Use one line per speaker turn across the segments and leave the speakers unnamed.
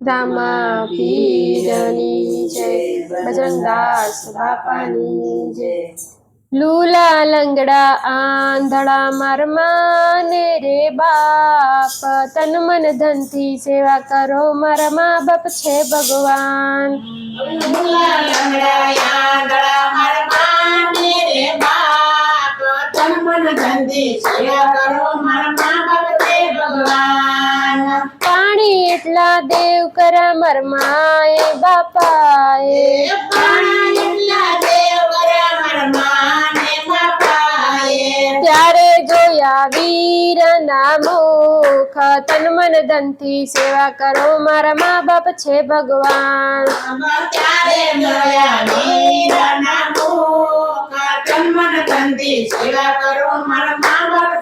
રામા પીરની જય બજરંગદાસ લુલા લંગડા આંધળા મારમા ને રે બાપ તન મન ધનથી સેવા કરો મારા મા બાપ છે ભગવાન
મુલા લંગડા યાંગડા મારા માને રે બાપ તન મન ધનથી સેવા કરો મારા મા બાપ છે ભગવાન
પાણી એટલા દેવ કરા મરમાએ બાપાએ. ત્યારે જોયા વીરના મુખ તન મન ધનથી સેવા કરો મારા મા બાપ છે ભગવાન.
ત્યારે જોયા વીરના મુખ તન મન ધનથી સેવા કરો મારા મા બાપ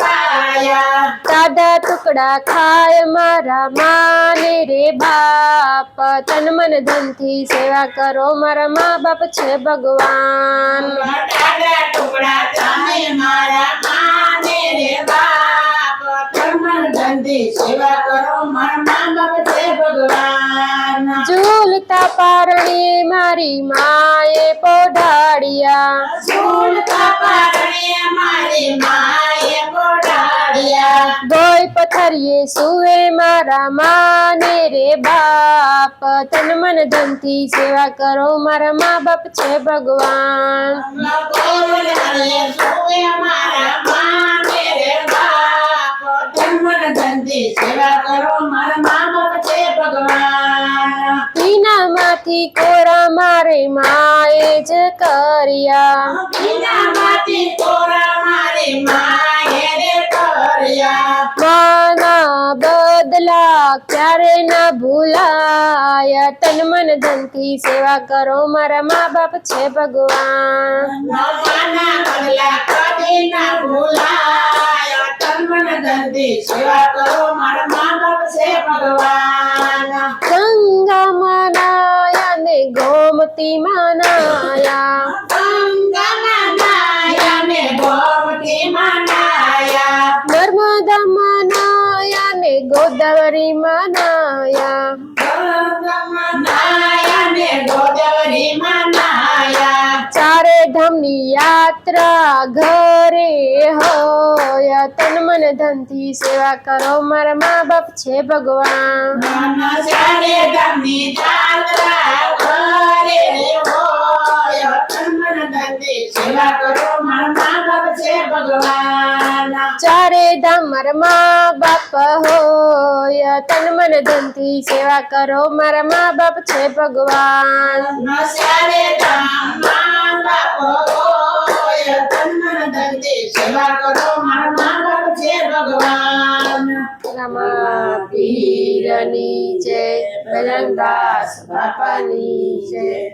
પાયા ટુકડા ખાય મારા માને રે બાપ. તન મન ધનથી સેવા કરો, મારા મા બાપ છે ભગવાન.
બટાટા ટુકડા ખાય મારા માને રે બાપ ધર્મન ધંધી સેવા કરો, મારા મા બાપ છે ભગવાન.
ઝૂલતા પારણે મારી માએ પોઢાડિયા.
ઝૂલતા પારણે મારી માએ પોઢાડિયા.
ગોય પથરીએ સુવે મારા માને રે બાપ. તન મન ધનથી સેવા કરો મારા મા બાપ છે ભગવાન.
સેવા કરો મારા
પીનામાંથી કોરા મારે માએ જ કર્યા.
માંથી કોરા મારે માએ કર્યા.
માના બદલા ક્યારે ના ભૂલાય. તન મન ધનથી સેવા કરો મારા મા બાપ છે ભગવાન.
માના બદલા કદી ના ભૂલાય. તન્મન ધંધી સેવા કરો મારા મા બાપ છે ભગવાન
ગંગા મનાયા ને ગોમતી મનાયા
ને
નર્મદા મનાયા ને ગોદાવરી મનાયા
ગંગામાં નાયા ને ગોદાવરી માં
ચારે ધામની યાત્રા ઘરે હોય. તન મન ધનથી
સેવા કરો. મારા મા બાપ છે ભગવાન.
ચારે ધામ મારા મા બાપ હોય, તન મન ધનથી સેવા કરો. મારા મા બાપ છે ભગવાન.
નસારે ધામમાં બાપો હોય તન્મન ધંધી સેવા કરો મારા મા બાપ છે ભગવાન
રામા પીરની જય બજરંગદાસ બાપાની જય.